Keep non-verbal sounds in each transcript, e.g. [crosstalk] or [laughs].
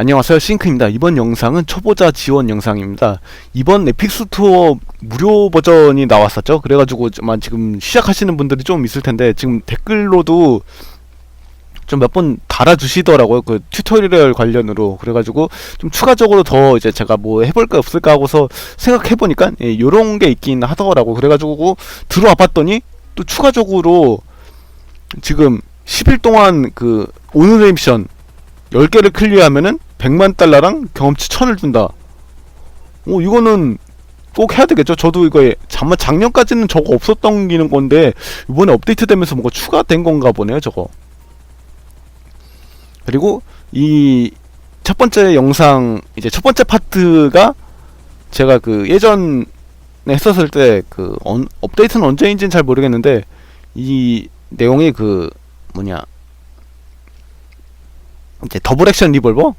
안녕하세요. 싱크입니다. 이번 영상은 초보자 지원 영상입니다. 이번 에픽스토어 무료 버전이 나왔었죠. 그래가지고 지금 시작하시는 분들이 좀 있을 텐데 지금 댓글로도 좀 몇 번 달아주시더라고요. 그 튜토리얼 관련으로. 그래가지고 좀 추가적으로 더 이제 제가 뭐 해볼까 없을까 하고서 생각해보니까 예, 요런 게 있긴 하더라고. 그래가지고 들어와 봤더니 또 추가적으로 지금 10일 동안 그 오늘의 미션 10개를 클리어하면은 100만 달러랑 경험치 1000을 준다. 오, 이거는 꼭 해야 되겠죠? 저도 이거 잠만 작년까지는 저거 없었던 기는 건데 이번에 업데이트 되면서 뭐가 추가된 건가 보네요, 저거. 그리고 이 첫 번째 영상 이제 첫 번째 파트가 제가 그 예전에 했었을 때 그 업데이트는 언제인지는 잘 모르겠는데 이 내용이 그 뭐냐 이제 더블 액션 리볼버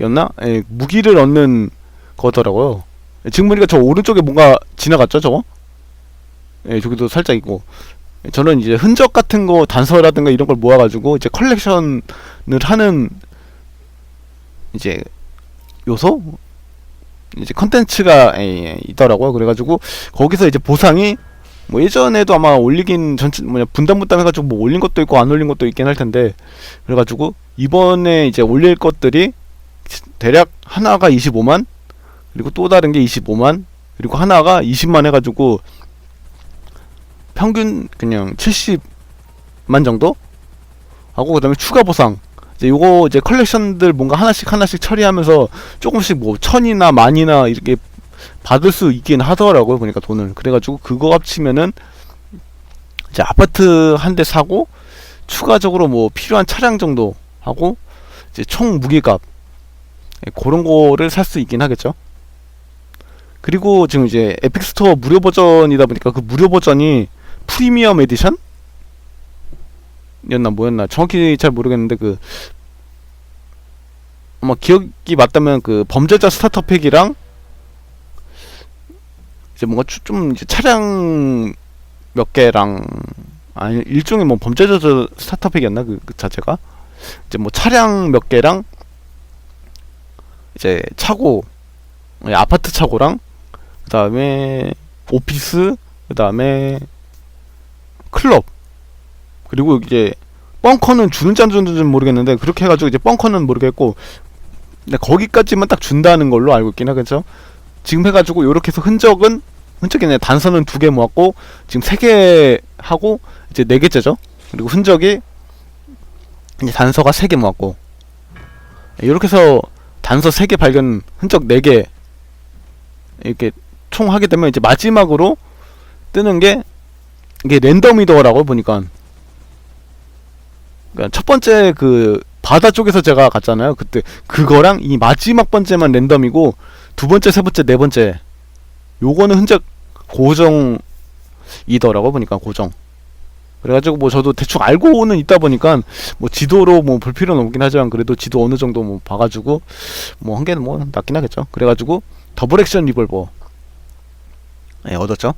였나? 예, 무기를 얻는 거더라고요. 지금 보니까 저 오른쪽에 뭔가 지나갔죠, 저거? 예, 저기도 살짝 있고. 저는 이제 흔적 같은 거, 단서라든가 이런 걸 모아가지고 이제 컬렉션을 하는 이제 요소? 이제 컨텐츠가 예, 예, 있더라고요. 그래가지고 거기서 이제 보상이 뭐 예전에도 아마 올리긴 전체 뭐냐 분담 분담 해가지고 뭐 올린 것도 있고 안 올린 것도 있긴 할 텐데 그래가지고 이번에 이제 올릴 것들이 대략 하나가 25만 그리고 또 다른 게 25만 그리고 하나가 20만 해가지고 평균 그냥 70만 정도? 하고 그다음에 추가 보상. 이제 요거 이제 컬렉션들 뭔가 하나씩 하나씩 처리하면서 조금씩 뭐 천이나 만이나 이렇게 받을 수 있긴 하더라고요 보니까 돈을. 그래가지고 그거 합치면은 이제 아파트 한 대 사고 추가적으로 뭐 필요한 차량 정도 하고 이제 총 무게값 예, 그런 거를 살 수 있긴 하겠죠. 그리고 지금 이제 에픽 스토어 무료 버전이다 보니까 그 무료 버전이 프리미엄 에디션 였나 뭐였나 정확히 잘 모르겠는데 그 아마 기억이 맞다면 그 범죄자 스타터 팩이랑 이제 뭔가 추- 좀 이제 차량 몇 개랑 아니 일종의 뭐 범죄자 스타터 팩이었나 그, 그 자체가 이제 뭐 차량 몇 개랑 이제 차고 예, 아파트 차고랑 그 다음에 오피스 그 다음에 클럽. 그리고 이제 벙커는 주는지 안 주는지는 모르겠는데 그렇게 해가지고 이제 벙커는 모르겠고 근데 거기까지만 딱 준다는 걸로 알고 있긴 하겠죠? 지금 해가지고 요렇게 해서 흔적은 흔적이 네 단서는 두 개 모았고 지금 세 개 하고 이제 네 개째죠? 그리고 흔적이 이제 단서가 세 개 모았고. 이렇게 해서 단서 세개 발견 흔적 네개 이렇게 총 하게 되면 이제 마지막으로 뜨는 게 이게 랜덤이더라고 보니까. 그러니까 첫 번째 그 바다 쪽에서 제가 갔잖아요 그때. 그거랑 이 마지막 번째만 랜덤이고 두 번째 세 번째 네 번째. 요거는 흔적 고정이더라고 보니까 고정 그래가지고 뭐 저도 대충 알고는 있다 보니까 뭐 지도로 뭐 볼 필요는 없긴 하지만 그래도 지도 어느 정도 뭐 봐가지고 뭐 한 개는 뭐 낫긴 하겠죠. 그래가지고 더블 액션 리볼버. 예 얻었죠?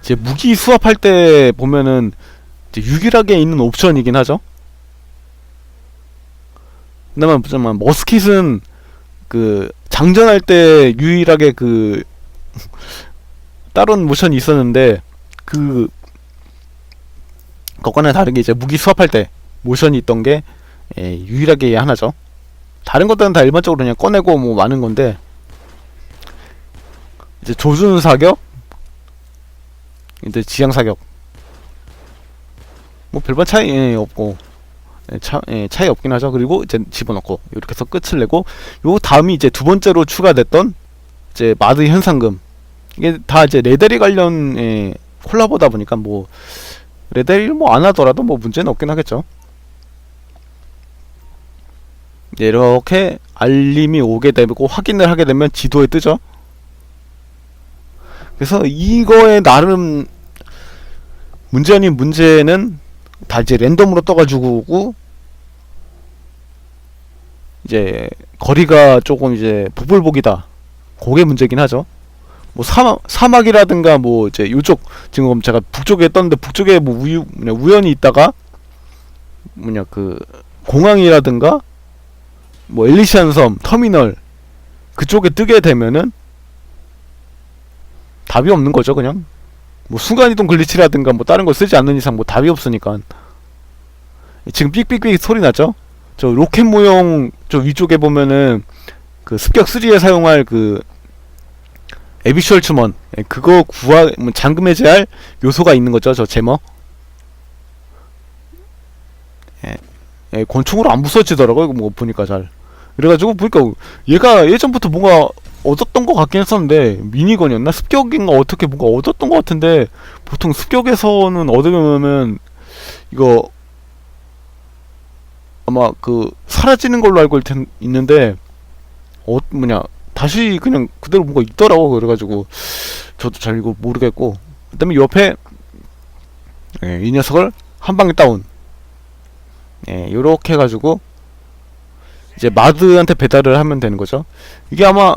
이제 무기 수합할 때 보면은 이제 유일하게 있는 옵션이긴 하죠. 그나마 잠깐만 머스킷은 그 장전할 때 유일하게 그 다른 모션이 있었는데 그 그거는 다른 게 이제 무기 수합할 때 모션이 있던 게 예, 유일하게 하나죠. 다른 것들은 다 일반적으로 그냥 꺼내고 뭐 많은 건데 이제 조준 사격 이제 지향 사격 뭐 별반 차이 예, 없고 예, 차, 예, 차이 없긴 하죠. 그리고 이제 집어넣고 이렇게 해서 끝을 내고 요 다음이 이제 두 번째로 추가됐던 이제 마드 현상금 이게 다 이제 레데리 관련의 콜라보다 보니까 뭐 레데리 뭐안 하더라도 뭐 문제는 없긴 하겠죠. 이제 이렇게 알림이 오게 되고 확인을 하게 되면 지도에 뜨죠. 그래서 이거에 나름 문제 아닌 문제는 다 이제 랜덤으로 떠가지고 이제 거리가 조금 이제 보불복이다. 그게 문제긴 하죠. 뭐 사막 사막이라든가 뭐 이제 요쪽 지금 제가 북쪽에 떴는데 북쪽에 뭐 우유 뭐냐 우연히 있다가 뭐냐 그 공항이라든가 뭐 엘리시안 섬, 터미널 그쪽에 뜨게 되면은 답이 없는 거죠, 그냥. 뭐 순간이동 글리치라든가 뭐 다른 걸 쓰지 않는 이상 뭐 답이 없으니까. 지금 삑삑삑 소리 나죠? 저 로켓 모형 저 위쪽에 보면은 그 습격 3에 사용할 그 에비슈얼 추먼 예, 그거 구하 뭐 잠금 해제할 요소가 있는 거죠, 저 제머. 예, 예, 권총으로 안 부서지더라고요, 뭐 보니까 잘. 그래가지고 보니까 얘가 예전부터 뭔가 얻었던 것 같긴 했었는데 미니건이었나 습격인가 어떻게 뭔가 얻었던 것 같은데 보통 습격에서는 얻으면은 이거 아마 그 사라지는 걸로 알고 있- 있는데 어 뭐냐 다시 그냥 그대로 뭔가 있더라고 그래가지고 저도 잘 이거 모르겠고 그다음에 옆에 예, 이 녀석을 한 방에 다운 예 요렇게 해가지고 이제 마드한테 배달을 하면 되는 거죠 이게 아마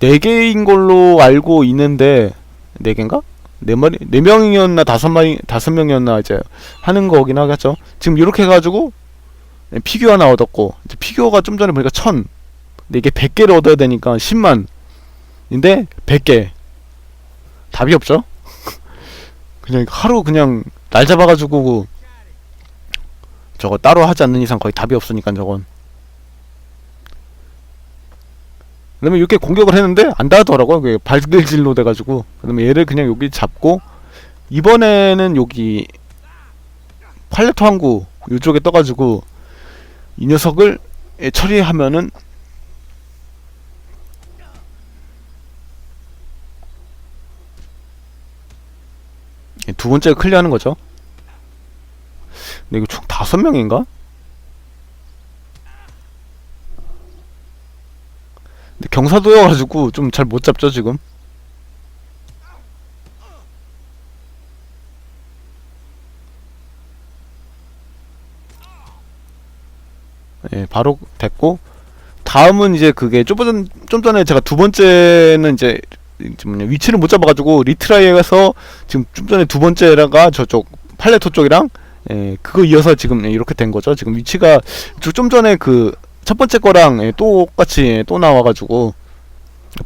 4개인 걸로 알고 있는데 4개인가? 네 마리 네 명이었나 다섯 마리 다섯 명이었나 이제 하는 거긴 하겠죠. 지금 이렇게 해가지고 네, 피규어 하나 얻었고 피규어가 좀 전에 보니까 천 근데 이게 100개를 얻어야 되니까 10만 인데 100개 답이 없죠. [laughs] 그냥 하루 그냥 날 잡아가지고 저거 따로 하지 않는 이상 거의 답이 없으니까 저건 그다음에 이렇게 공격을 했는데 안 닿더라고요. 그게 발길질로 돼가지고 그다음에 얘를 그냥 여기 잡고 이번에는 여기 팔레토 항구 이쪽에 떠가지고 이 녀석을 예, 처리하면은 두 번째 클리어하는 거죠. 근데 이거 총 다섯 명인가? 근데 경사도여가지고 좀 잘 못 잡죠 지금. 예, 바로 됐고 다음은 이제 그게 좀, 전, 좀 전에 제가 두 번째는 이제 이제 뭐냐 위치를 못 잡아가지고 리트라이에서 지금 좀 전에 두 번째가 저쪽 팔레토 쪽이랑 예, 그거 이어서 지금 이렇게 된 거죠. 지금 위치가 저- 좀 전에 그 첫 번째 거랑 예, 똑같이 예, 또 나와가지고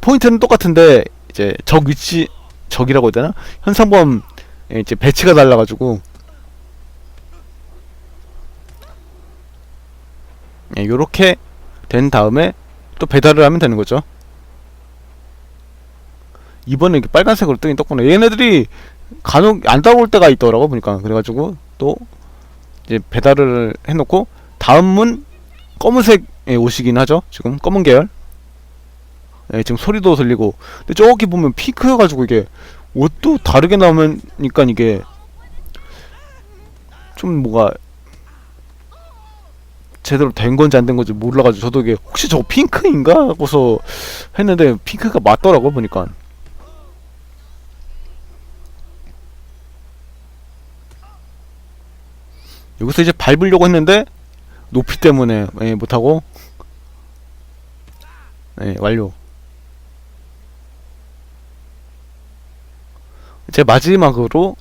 포인트는 똑같은데 이제 적 위치 적이라고 해야 되나 현상범 예, 이제 배치가 달라가지고 예, 요렇게 된 다음에 또 배달을 하면 되는 거죠. 이번에 이렇게 빨간색으로 뜨긴 떴구나. 얘네들이 간혹 안 따올 때가 있더라고 보니까 그래가지고 또 이제 배달을 해놓고 다음은 검은색의 옷이긴 하죠. 지금 검은 계열. 예, 지금 소리도 들리고. 근데 저기 보면 핑크여가지고 이게 옷도 다르게 나오니까 이게 좀 뭐가 제대로 된 건지 안 된 건지 몰라가지고 저도 이게 혹시 저거 핑크인가 하고서 했는데 핑크가 맞더라고 보니까. 여기서 이제 밟으려고 했는데 높이 때문에 예, 못하고. 예, 완료. 제 마지막으로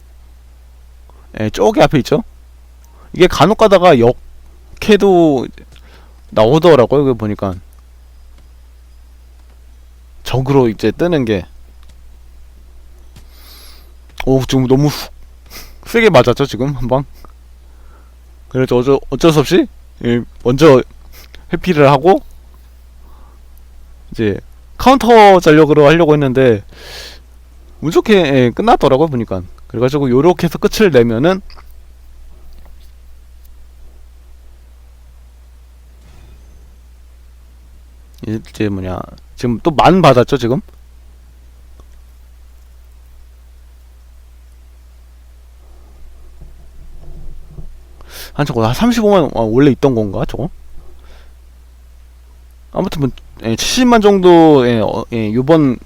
예, 저기 앞에 있죠? 이게 간혹 가다가 역해도 나오더라고요 여기 보니까. 적으로 이제 뜨는 게. 오, 지금 너무 훅 [laughs] 세게 맞았죠 지금? 한 방 그래서 어쩔, 어쩔 수 없이 예, 먼저 회피를 하고 이제 카운터 전력으로 하려고 했는데 운 좋게 예, 끝났더라고 보니까. 그래가지고 요렇게 해서 끝을 내면은 이제 뭐냐 지금 또 만 받았죠 지금 한 저거 한 35만 아, 원래 있던 건가 저거? 아무튼 뭐 예, 70만 정도 예, 어, 예, 요번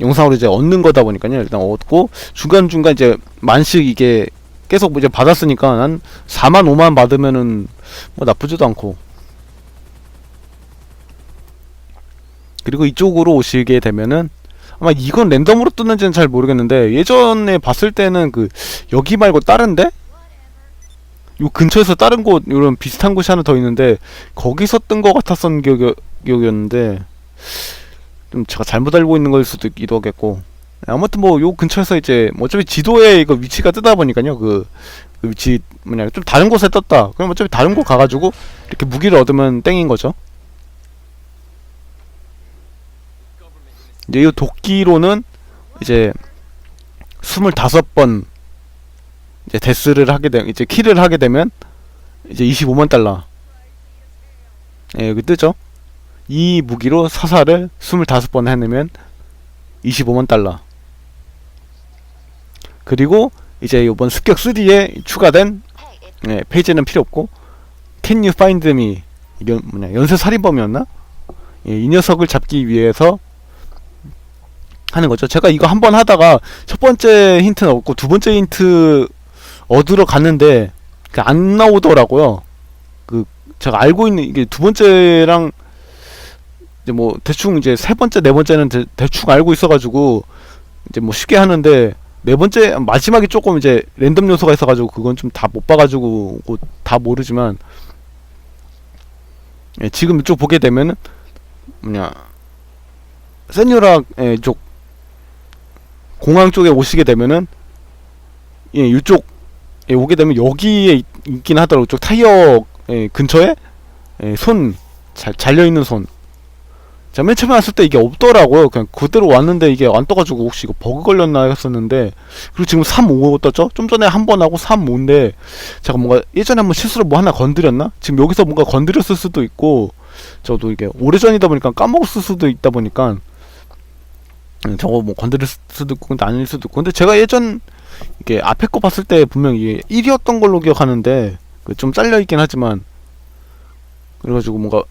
영상으로 이제 얻는 거다 보니까요. 일단 얻고 중간 중간 이제 만씩 이게 계속 이제 받았으니까 한 4만 5만 받으면은 뭐 나쁘지도 않고. 그리고 이쪽으로 오시게 되면은 아마 이건 랜덤으로 뜨는지는 잘 모르겠는데 예전에 봤을 때는 그 여기 말고 다른데 요 근처에서 다른 곳 이런 비슷한 곳이 하나 더 있는데 거기서 뜬 것 같았던 기억, 기억이었는데 좀 제가 잘못 알고 있는 걸 수도 있기도 하겠고. 아무튼 뭐 요 근처에서 이제 뭐 어차피 지도에 이거 위치가 뜨다 보니까요 그, 그 위치 뭐냐 좀 다른 곳에 떴다. 그럼 어차피 다른 곳 가가지고 이렇게 무기를 얻으면 땡인 거죠. 이제 이 도끼로는 이제 25번 이제 데스를 하게 되면 이제 킬을 하게 되면 이제 25만 달러 예 여기 뜨죠 이 무기로 사살을 25번 해내면 25만 달러 그리고 이제 이번 습격 3에 추가된 예, 페이지는 필요 없고 Can you find me 이게 뭐냐 연쇄 살인범이었나? 예, 이 녀석을 잡기 위해서 하는 거죠. 제가 이거 한 번 하다가 첫 번째 힌트는 없고 두 번째 힌트 얻으러 갔는데 그안 나오더라고요. 그 제가 알고 있는 이게 두 번째랑 이제 뭐 대충 이제 세 번째 네 번째는 대, 대충 알고 있어가지고 이제 뭐 쉽게 하는데 네 번째 마지막에 조금 이제 랜덤 요소가 있어가지고 그건 좀 다 못 봐가지고 다 모르지만 예, 지금 이쪽 보게 되면은 뭐냐 세뉴라 예, 이쪽 공항 쪽에 오시게 되면은 예, 이쪽 에 오게 되면 여기에 있, 있긴 하더라고. 쪽 타이어 예, 근처에 예, 손 잘, 잘려 있는 손. 제가 맨 처음에 왔을 때 이게 없더라고요. 그냥 그대로 왔는데 이게 안 떠가지고 혹시 이거 버그 걸렸나 했었는데 그리고 지금 3, 5 떴죠? 좀 전에 한 번 하고 3, 5인데 제가 뭔가 예전에 한번 실수로 뭐 하나 건드렸나? 지금 여기서 뭔가 건드렸을 수도 있고 저도 이게 오래전이다 보니까 까먹었을 수도 있다 보니까 음, 저거 뭐 건드릴 수도 있고 근데 아닐 수도 있고 근데 제가 예전 이게 앞에 거 봤을 때 분명 이게 1이었던 걸로 기억하는데 그좀 잘려 있긴 하지만 그래가지고 뭔가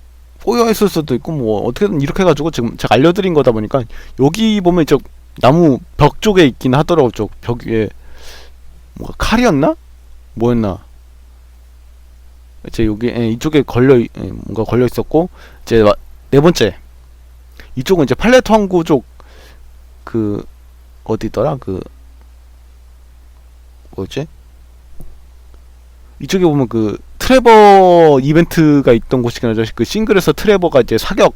꼬여 있을 수도 있고 뭐 어떻게든 이렇게 해가지고 지금 제가 알려드린 거다 보니까 여기 보면 이쪽 나무 벽 쪽에 있긴 하더라고 쪽벽 위에. 뭔가 칼이었나? 뭐였나? 이제 여기 예, 이쪽에 걸려 있- 예, 뭔가 걸려 있었고 이제 마- 네 번째. 이쪽은 이제 팔레트 항구 쪽 그 어디더라? 그 뭐지? 이쪽에 보면 그 트레버 이벤트가 있던 곳이긴 하죠. 그 싱글에서 트레버가 이제 사격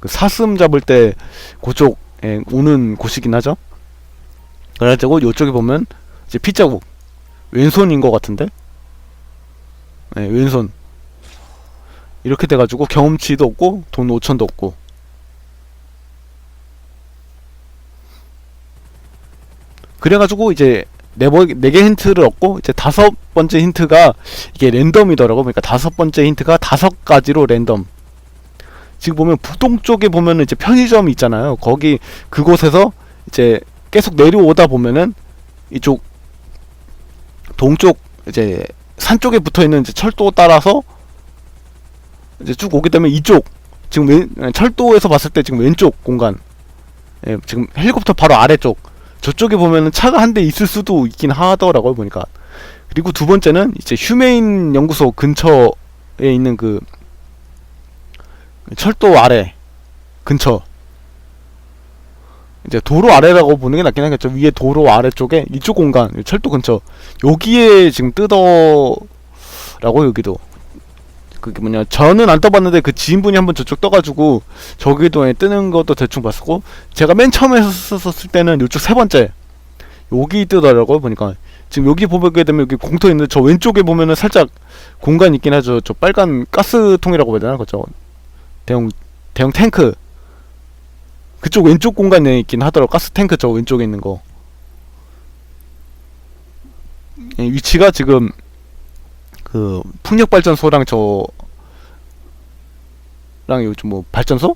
그 사슴 잡을 때 그쪽에 오는 곳이긴 하죠. 그래가지고 요쪽에 보면 이제 피자국 왼손인 것 같은데? 네, 왼손. 이렇게 돼가지고 경험치도 없고 돈 5천도 없고. 그래가지고 이제 네번네개 힌트를 얻고 이제 다섯 번째 힌트가 이게 랜덤이더라고. 그러니까 다섯 번째 힌트가 다섯 가지로 랜덤. 지금 보면 북동쪽에 보면은 이제 편의점이 있잖아요. 거기 그곳에서 이제 계속 내려오다 보면은 이쪽 동쪽 이제 산 쪽에 붙어 있는 이제 철도 따라서 이제 쭉 오게 되면 이쪽 지금 왼, 철도에서 봤을 때 지금 왼쪽 공간. 예, 지금 헬리콥터 바로 아래쪽 저쪽에 보면은 차가 한 대 있을 수도 있긴 하더라고요 보니까. 그리고 두 번째는 이제 휴메인 연구소 근처에 있는 그 철도 아래 근처. 이제 도로 아래라고 보는 게 낫긴 하겠죠. 위에 도로 아래쪽에 이쪽 공간 철도 근처. 여기에 지금 뜨더라고 여기도 그게 뭐냐 저는 안 떠봤는데 그 지인분이 한번 저쪽 떠가지고 저기도 에 뜨는 것도 대충 봤었고 제가 맨 처음에 썼었을 때는 이쪽 세 번째 여기 뜨더라고요 보니까. 지금 여기 보게 되면 여기 공터 있는데 저 왼쪽에 보면은 살짝 공간 있긴 하죠. 저 빨간 가스통이라고 해야 되나? 그죠? 대형 대형 탱크. 그쪽 왼쪽 공간에 있긴 하더라고 가스 탱크 저 왼쪽에 있는 거. 예, 위치가 지금 그 풍력 발전소랑 저랑 요즘 뭐 발전소?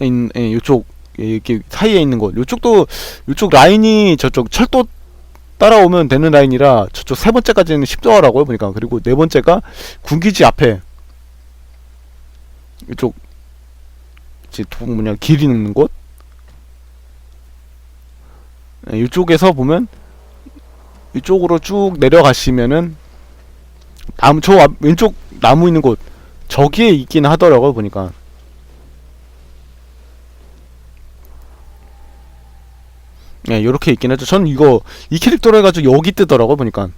인, 예, 요쪽 예, 이렇게 사이에 있는 곳. 요쪽도 요쪽 라인이 저쪽 철도 따라오면 되는 라인이라 저쪽 세 번째까지는 쉽더라고요 보니까 그리고 네 번째가 군기지 앞에 이쪽 이제 도- 뭐냐 길이 있는 곳. 예, 이쪽에서 보면 이쪽으로 쭉 내려가시면은 나무 저 앞- 왼쪽 나무 있는 곳. 저기에 있긴 하더라고요 보니까. 예 요렇게 있긴 하죠. 전 이거 이 캐릭터로 해가지고 여기 뜨더라고요 보니까.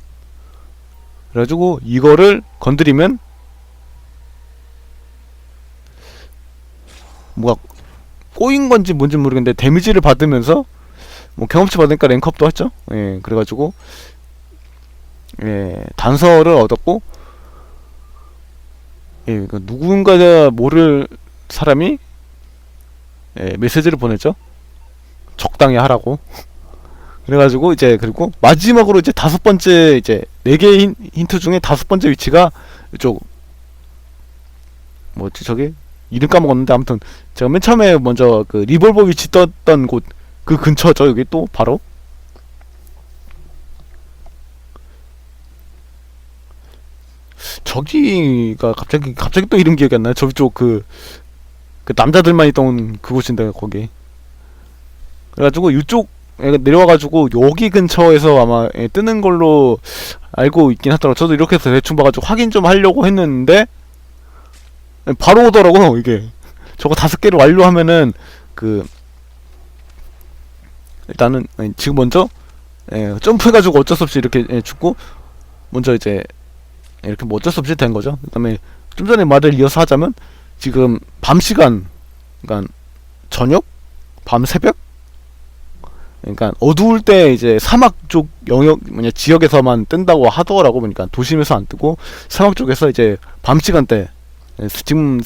그래가지고 이거를 건드리면 뭐가 꼬인 건지 뭔지 모르겠는데 데미지를 받으면서 뭐 경험치 받으니까 랭크업도 했죠. 예, 그래가지고 예, 단서를 얻었고 예, 그 누군가 모를 사람이 예, 메시지를 보냈죠. 적당히 하라고. 그래가지고 이제 그리고 마지막으로 이제 다섯 번째 이제 네 개의 힌트 중에 다섯 번째 위치가 이쪽 뭐지 저기 이름 까먹었는데 아무튼 제가 맨 처음에 먼저 그 리볼버 위치 떴던 곳 그 근처죠 여기 또 바로 저기가 갑자기 갑자기 또 이름 기억이 안 나요? 저쪽 그, 그 남자들만 있던 그곳인데 거기. 그래가지고 이쪽 내려와가지고 여기 근처에서 아마 예, 뜨는 걸로 알고 있긴 하더라고 저도 이렇게 해서 대충 봐가지고 확인 좀 하려고 했는데 예, 바로 오더라고 이게. [laughs] 저거 다섯 개를 완료하면은 그 일단은 예, 지금 먼저 예, 점프해가지고 어쩔 수 없이 이렇게 예, 죽고 먼저 이제 이렇게 뭐 어쩔 수 없이 된 거죠. 그 다음에 좀 전에 말을 이어서 하자면 지금 밤 시간, 그러니까 저녁, 밤 새벽, 그러니까 어두울 때 이제 사막 쪽 영역 뭐냐 지역에서만 뜬다고 하더라고 보니까 도심에서 안 뜨고 사막 쪽에서 이제 밤 시간대 예, 지금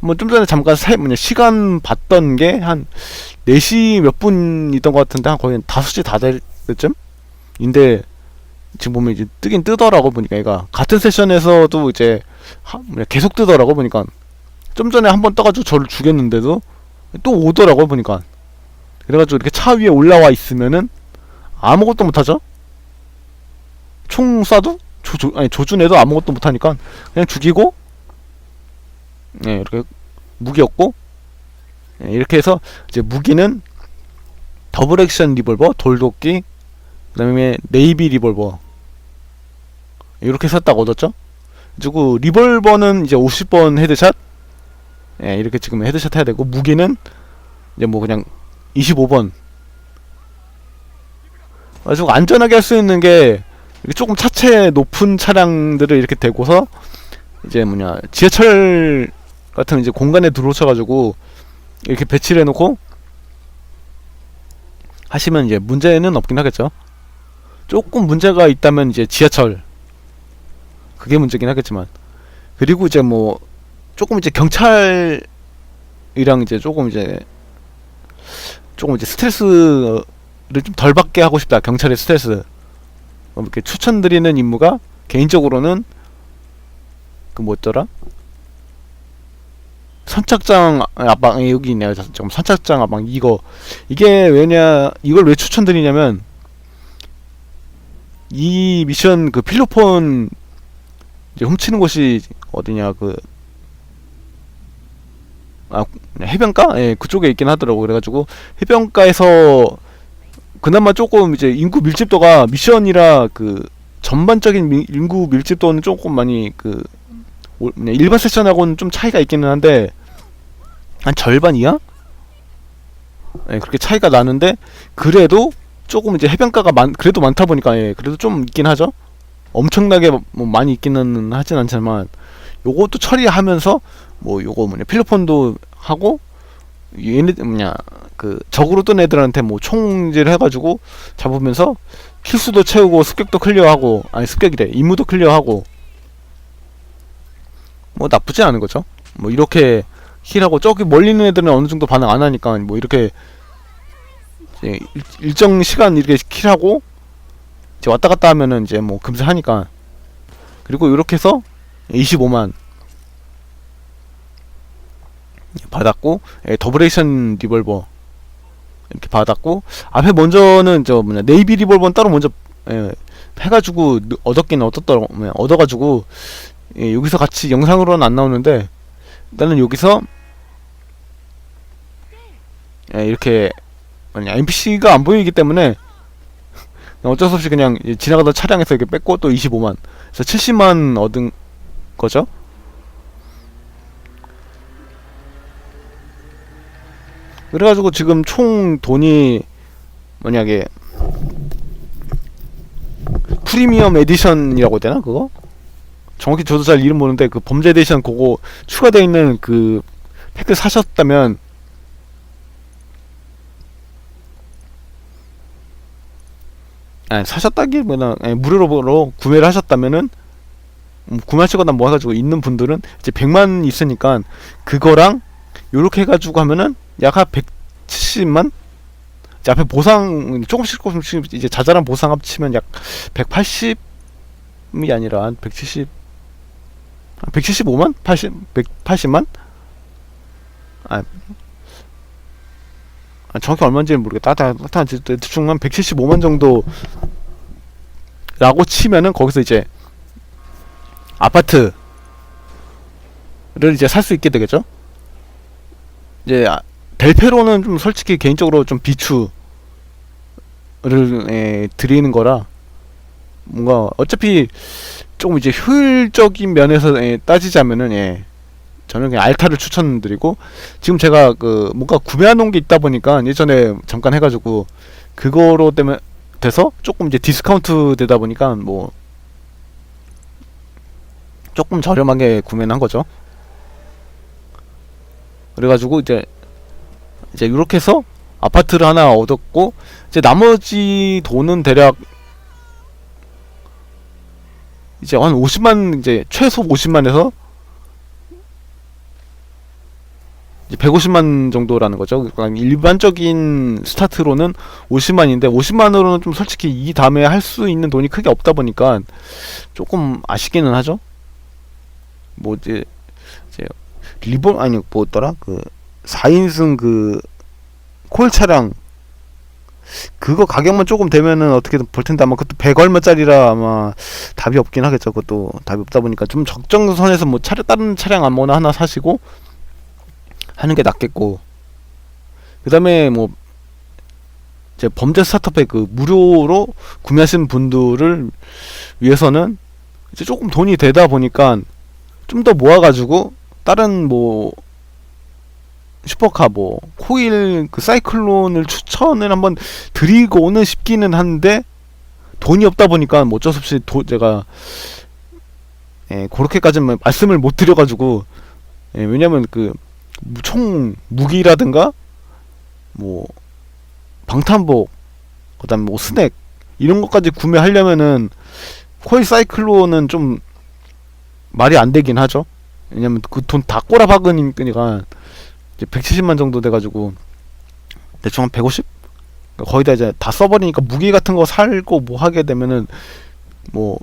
뭐 좀 전에 잠깐 세 뭐냐 시간 봤던 게 한 4시 몇 분이던 것 같은데 한 거의 5시 다 될 때쯤인데 지금 보면 이제 뜨긴 뜨더라고 보니까 얘가 같은 세션에서도 이제 하, 계속 뜨더라고 보니까 좀 전에 한 번 떠가지고 저를 죽였는데도 또 오더라고 보니까. 그래가지고 이렇게 차 위에 올라와 있으면은 아무것도 못하죠? 총 쏴도? 조조 아니 조준해도 아무것도 못하니까 그냥 죽이고 예 이렇게 무기였고 예, 이렇게 해서 이제 무기는 더블 액션 리볼버 돌도끼 그다음에 네이비 리볼버 이렇게 딱 얻었죠. 그리고 리볼버는 이제 50번 헤드샷, 예, 이렇게 지금 헤드샷 해야 되고 무기는 이제 뭐 그냥 25번. 아주 안전하게 할 수 있는 게 조금 차체 높은 차량들을 이렇게 대고서 이제 뭐냐 지하철 같은 이제 공간에 들어오셔가지고 이렇게 배치를 해놓고 하시면 이제 문제는 없긴 하겠죠. 조금 문제가 있다면 이제 지하철 그게 문제긴 하겠지만. 그리고 이제 뭐 조금 이제 경찰이랑 이제 조금 이제 조금 이제 스트레스를 좀 덜 받게 하고 싶다. 경찰의 스트레스. 뭐 이렇게 추천드리는 임무가 개인적으로는 그 뭐였더라? 선착장 에, 여기 있네요. 잠깐 선착장 앞방 이거. 이게 왜냐 이걸 왜 추천드리냐면 이 미션 그 필로폰 이제 훔치는 곳이 어디냐 그 아, 해변가? 예, 그쪽에 있긴 하더라고. 그래가지고, 해변가에서, 그나마 조금 이제 인구 밀집도가 미션이라 그, 전반적인 미, 인구 밀집도는 조금 많이 그, 올- 뭐냐, 일반 세션하고는 좀 차이가 있기는 한데, 한 절반 이하? 예, 그렇게 차이가 나는데, 그래도 조금 이제 해변가가 많, 그래도 많다 보니까, 예, 그래도 좀 있긴 하죠. 엄청나게 뭐 많이 있기는 하진 않지만 요것도 처리하면서 뭐 요거 뭐냐 필로폰도 하고 얘네 뭐냐 그 적으로 뜬 애들한테 뭐 총질 해가지고 잡으면서 킬수도 채우고 습격도 클리어하고 아니 습격이래. 임무도 클리어하고. 뭐 나쁘지 않은 거죠. 뭐 이렇게 힐하고 저기 멀리 있는 애들은 어느 정도 반응 안 하니까 뭐 이렇게 일정 시간 이렇게 킬하고 이제 왔다 갔다 하면은 이제 뭐 금세 하니까. 그리고 이렇게 해서 25만 받았고 예, 더블레이션 리볼버 이렇게 받았고 앞에 먼저는 저 뭐냐 네이비 리볼버는 따로 먼저 예, 해가지고 느- 얻었긴 얻었더라고 예, 얻어가지고 예, 여기서 같이 영상으로는 안 나오는데 나는 여기서 예, 이렇게 뭐냐 NPC가 안 보이기 때문에 어쩔 수 없이 그냥 이 지나가던 차량에서 이렇게 뺐고 또 25만 그래서 70만 얻은 거죠 그래가지고 지금 총 돈이 뭐냐게 프리미엄 에디션이라고 되나 그거? 정확히 저도 잘 이름 모르는데 그 범죄 에디션 그거 추가되어 있는 그 팩을 사셨다면 아니 사셨다기보다 아니, 무료로 구매를 하셨다면은 음, 구매하시거나 뭐 해가지고 있는 분들은 이제 100만 있으니까 그거랑 요렇게 해가지고 하면은 약 한 170만? 이제 앞에 보상 조금씩 조금씩 이제 자잘한 보상 합치면 약 180이 아니라 한 170, 175만? 80, 180만? 아, 아, 정확히 얼마인지는 모르겠다. 다, 대충 한 175만 정도 라고 치면은 거기서 이제 아파트를 이제 살 수 있게 되겠죠? 이제 아, 델페로는 좀 솔직히 개인적으로 좀 비추를 에, 드리는 거라 뭔가 어차피 조금 이제 효율적인 면에서 에, 따지자면은 예 저는 그냥 알타를 추천드리고 지금 제가 그 뭔가 구매해 놓은 게 있다 보니까 예전에 잠깐 해가지고 그거로 때문에 돼서 조금 이제 디스카운트 되다 보니까 뭐 조금 저렴하게 구매는 한 거죠. 그래가지고 이제 이제 이렇게 해서 아파트를 하나 얻었고 이제 나머지 돈은 대략 이제 한 50만 이제 최소 50만에서 이제 150만 정도라는 거죠. 그러니까 일반적인 스타트로는 50만인데 50만으로는 좀 솔직히 이 다음에 할 수 있는 돈이 크게 없다 보니까 조금 아쉽기는 하죠. 뭐 이제 이제 리본 아니 뭐였더라 그 4인승 그 콜 차량 그거 가격만 조금 되면은 어떻게든 볼 텐데 아마 그것도 100 얼마짜리라 아마 답이 없긴 하겠죠. 그것도 답이 없다 보니까 좀 적정선에서 뭐 차량 다른 차량 아무나 하나 사시고 하는 게 낫겠고. 그 다음에 뭐 이제 범죄 스타트업의 그 무료로 구매하신 분들을 위해서는 이제 조금 돈이 되다 보니까 좀 더 모아가지고 다른 뭐 슈퍼카 뭐 코일 그 사이클론을 추천을 한번 드리고는 싶기는 한데 돈이 없다 보니까 뭐 어쩔 수 없이 도, 제가 예, 그렇게까지는 말씀을 못 드려가지고 예, 왜냐면 그 총 무기라든가 뭐 방탄복 그다음에 뭐 스낵 이런 것까지 구매하려면은 코일 사이클론은 좀 말이 안 되긴 하죠. 왜냐면 그 돈 다 꼬라 박으니까 이제 170만 정도 돼가지고 대충 한 150? 그러니까 거의 다 이제 다 써버리니까 무기 같은 거 살고 뭐 하게 되면은 뭐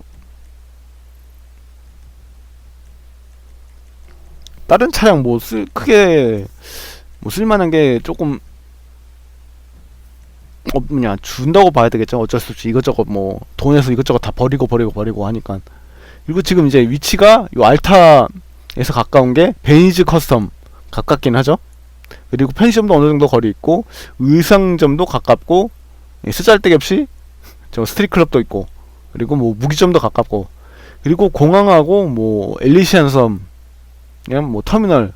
다른 차량 뭐 쓸 크게 뭐 쓸만한 게 조금 어 뭐냐 준다고 봐야 되겠죠. 어쩔 수 없이 이것저것 뭐 돈에서 이것저것 다 버리고 버리고 버리고 하니까. 그리고 지금 이제 위치가 요 알타에서 가까운 게 베니즈 커스텀 가깝긴 하죠. 그리고 편의점도 어느 정도 거리 있고 의상점도 가깝고 예, 쓰잘데기 없이 [laughs] 저 스트릿 클럽도 있고 그리고 뭐 무기점도 가깝고 그리고 공항하고 뭐 엘리시안 섬 그냥 뭐 터미널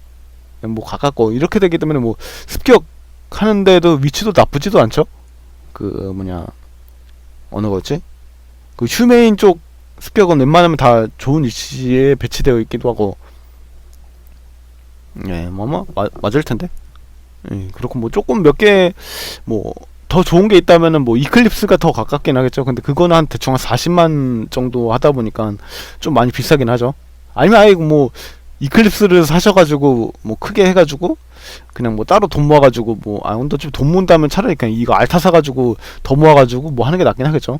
그냥 뭐 가깝고 이렇게 되기 때문에 뭐 습격하는데도 위치도 나쁘지도 않죠. 그 뭐냐 어느 거지? 그 휴메인 쪽 습격은 웬만하면 다 좋은 위치에 배치되어 있기도 하고 예, 뭐뭐 맞을 텐데. 예, 그렇고 뭐 조금 몇 개 뭐 더 좋은 게 있다면은 뭐 이클립스가 더 가깝긴 하겠죠. 근데 그거는 한 대충 한 40만 정도 하다 보니까 좀 많이 비싸긴 하죠. 아니면 아예 뭐 이클립스를 사셔가지고 뭐 크게 해가지고 그냥 뭐 따로 돈 모아가지고 뭐아 근데 어차피 돈 모은다면 차라리 그냥 이거 알타 사가지고 더 모아가지고 뭐 하는 게 낫긴 하겠죠.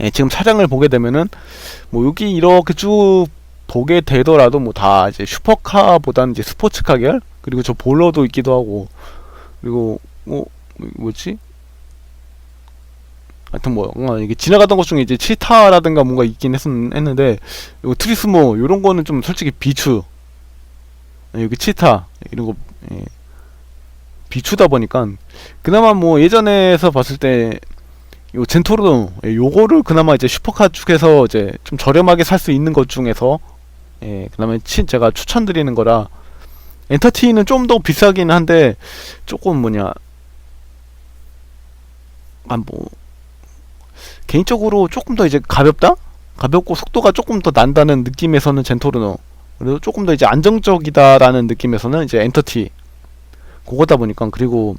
예, 지금 차량을 보게 되면은 뭐 여기 이렇게 쭉 보게 되더라도 뭐 다 이제 슈퍼카보다는 이제 스포츠카 계열? 그리고 저 볼러도 있기도 하고. 그리고 뭐 뭐지 하여튼 뭐 어, 이게 지나가던 것 중에 이제 치타라든가 뭔가 있긴 했, 했는데 요 트리스모 요런 거는 좀 솔직히 비추. 예, 여기 치타 이런 거 예, 비추다 보니까. 그나마 뭐 예전에서 봤을 때 요 젠토르도 예, 요거를 그나마 이제 슈퍼카 쪽에서 이제 좀 저렴하게 살 수 있는 것 중에서 예, 그다음에 친 제가 추천드리는 거라. 엔터티는 좀 더 비싸긴 한데 조금 뭐냐. 아뭐 개인적으로 조금 더 이제 가볍다? 가볍고 속도가 조금 더 난다는 느낌에서는 젠토르노 그리고 조금 더 이제 안정적이다라는 느낌에서는 이제 엔터티 그거다 보니까 그리고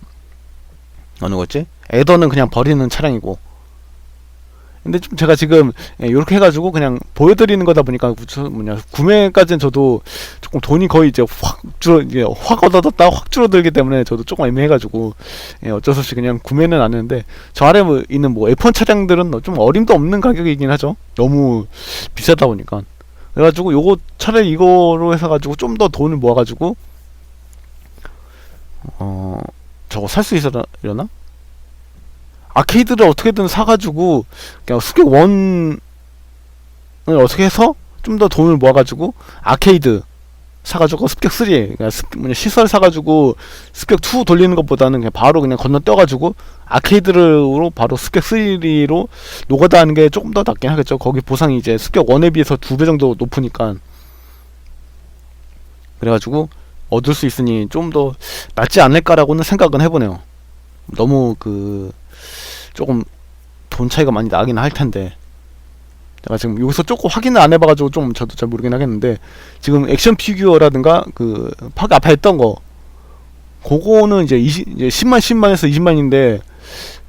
어느 거지? 에더는 그냥 버리는 차량이고 근데 좀 제가 지금 이렇게 해가지고 그냥 보여드리는 거다 보니까 뭐냐 구매까지는 저도 조금 돈이 거의 이제 확 줄어 이게 확 얻어졌다 확 줄어들기 때문에 저도 조금 애매해가지고 예, 어쩔 수 없이 그냥 구매는 안 했는데 저 아래 뭐 있는 뭐 F1 차량들은 좀 어림도 없는 가격이긴 하죠 너무 비싸다 보니까 그래가지고 요거 차라리 이거로 해서 가지고 좀 더 돈을 모아가지고 어 저거 살 수 있으려나? 아케이드를 어떻게든 사가지고 그냥 수격 원을 어떻게 해서 좀 더 돈을 모아가지고 아케이드 사가지고 습격 3 그러니까 시설 사가지고 습격 2 돌리는 것보다는 그냥 바로 그냥 건너뛰어가지고 아케이드로 바로 습격 3로 노가다 하는 게 조금 더 낫긴 하겠죠. 거기 보상이 이제 습격 1에 비해서 두 배 정도 높으니까. 그래가지고 얻을 수 있으니 좀 더 낫지 않을까라고는 생각은 해보네요. 너무 그 조금 돈 차이가 많이 나긴 할 텐데. 제가 지금 여기서 조금 확인을 안 해봐가지고 좀 저도 잘 모르긴 하겠는데 지금 액션 피규어라든가 그 파크 앞에 했던 거 그거는 이제 20, 이제 10만 10만에서 20만인데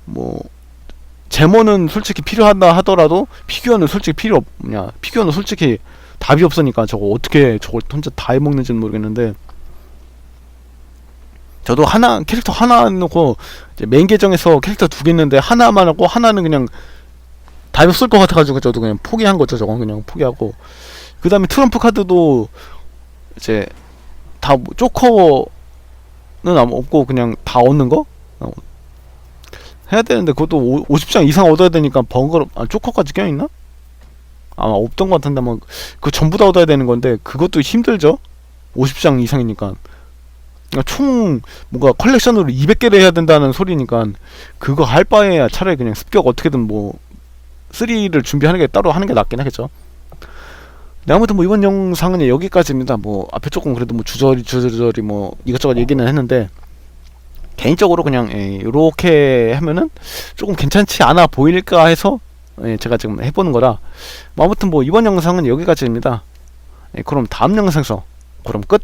뭐 제모는 솔직히 필요하다 하더라도 피규어는 솔직히 필요 없냐? 피규어는 솔직히 답이 없으니까 저거 어떻게 저걸 혼자 다 해먹는지는 모르겠는데 저도 하나 캐릭터 하나 놓고 이제 메인 계정에서 캐릭터 두 개 있는데 하나만 하고 하나는 그냥 답이 없을 것 같아가지고 저도 그냥 포기한 거죠. 저건 그냥 포기하고. 그 다음에 트럼프 카드도 이제 다뭐 조커는 아무 없고 그냥 다 얻는 거? 어. 해야 되는데 그것도 오, 50장 이상 얻어야 되니까 번거로 아 조커까지 껴있나? 아마 없던 것 같은데 뭐그 전부 다 얻어야 되는 건데 그것도 힘들죠? 50장 이상이니까 총 뭔가 컬렉션으로 200개를 해야 된다는 소리니까 그거 할 바에야 차라리 그냥 습격 어떻게든 뭐 3를 준비하는 게 따로 하는 게 낫긴 하겠죠. 네, 아무튼 뭐 이번 영상은 여기까지입니다. 뭐 앞에 조금 그래도 뭐 주저리 주저리 뭐 이것저것 얘기는 했는데 개인적으로 그냥 예, 이렇게 하면은 조금 괜찮지 않아 보일까 해서 예, 제가 지금 해보는 거라 뭐 아무튼 뭐 이번 영상은 여기까지입니다. 예, 그럼 다음 영상에서 그럼 끝.